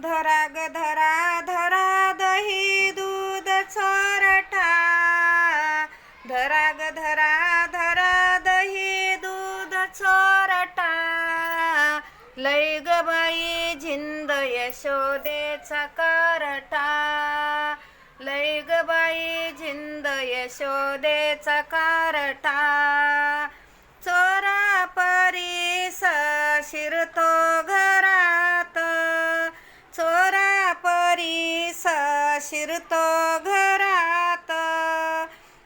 धरा ग धरा धरा दही दूध चोरठा. धरा ग धरा धरा दही दूध चोरठा. लय ग बाई झिंद यशोदेचा करठा. लय ग बाई झिंद यशोदेचा करठा. शिरतो घरात.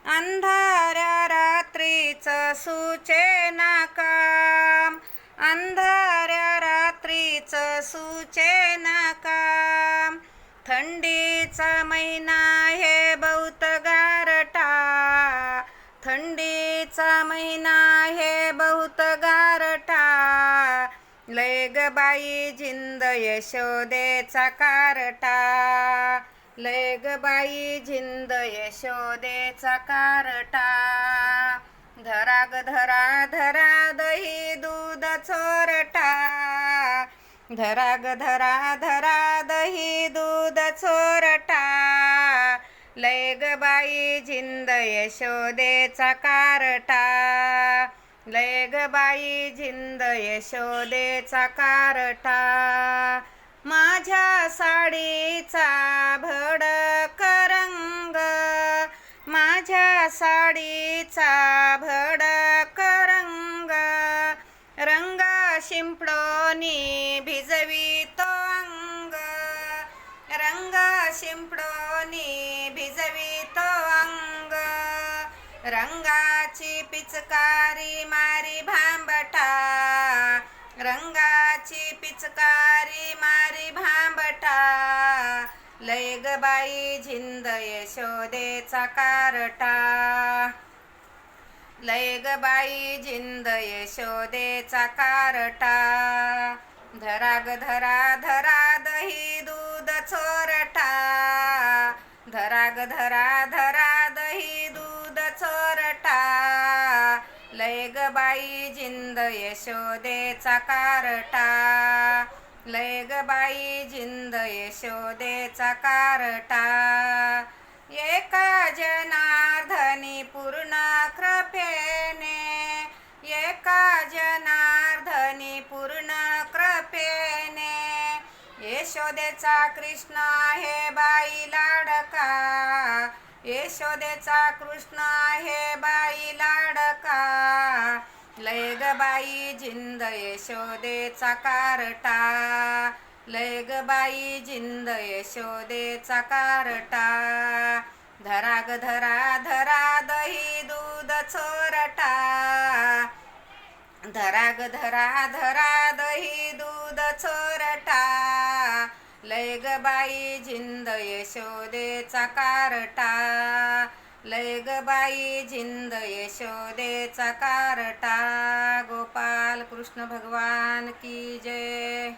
अंधाऱ्या रात्रीच सुचेना काम. अंधाऱ्या रात्रीच सुचेना काम. थंडीचा महिना हे बहुत गारटा. थंडीचा महिना हे बहुत गारटा. लय ग बाई जिंद यशोदेचा कारटा. लय ग बाई झिंद यशोदेचा कारटा. धरा ग धरा धरा दही दूध चोरटा. धरा ग धरा धरा दही दूध चोरटा. लय ग बाई झिंद यशोदेचा कारटा. लय ग बाई झिंद यशोदेचा कारटा. माझ्या साडीचा साडीचा भडक रंग रंग शिंपडोनी भिजवितो अंग. रंग शिंपडोनी भिजवितो अंग. रंगाची पिचकारी मारी भांबटा रंगाची पिचकारी मारी भांबटा. लय गबाई झिंद यशोदेचा कारटा. लय गबाई झिंद यशोदेचा कारटा. धरा धरा धरा दही दूध चोरटा. धराग धरा धरा दही दूध चोरटा. लय गबाई झिंद यशोदेचा कारटा. लय ग बाई यशोदेचा कारटा. एका जनार्धनी पूर्ण कृपेने एका जनार्धनी पूर्ण कृपेने. यशोदेचा कृष्ण आहे बाई लाडका. यशोदेचा कृष्ण आहे बाई लाडका. लय ग बाई जिंद यशोदेचा कारटा. लय ग बाई जिंद यशोदेचा कारटा. धरा ग धरा धरा दही दूध चोरटा. धरा ग धरा धरा दही दूध चोरटा. लय ग बाई जिंद यशोदेचा कारटा. लय बाई झिंद यशोदेचा कारटा गोपाल कृष्ण भगवान की जय.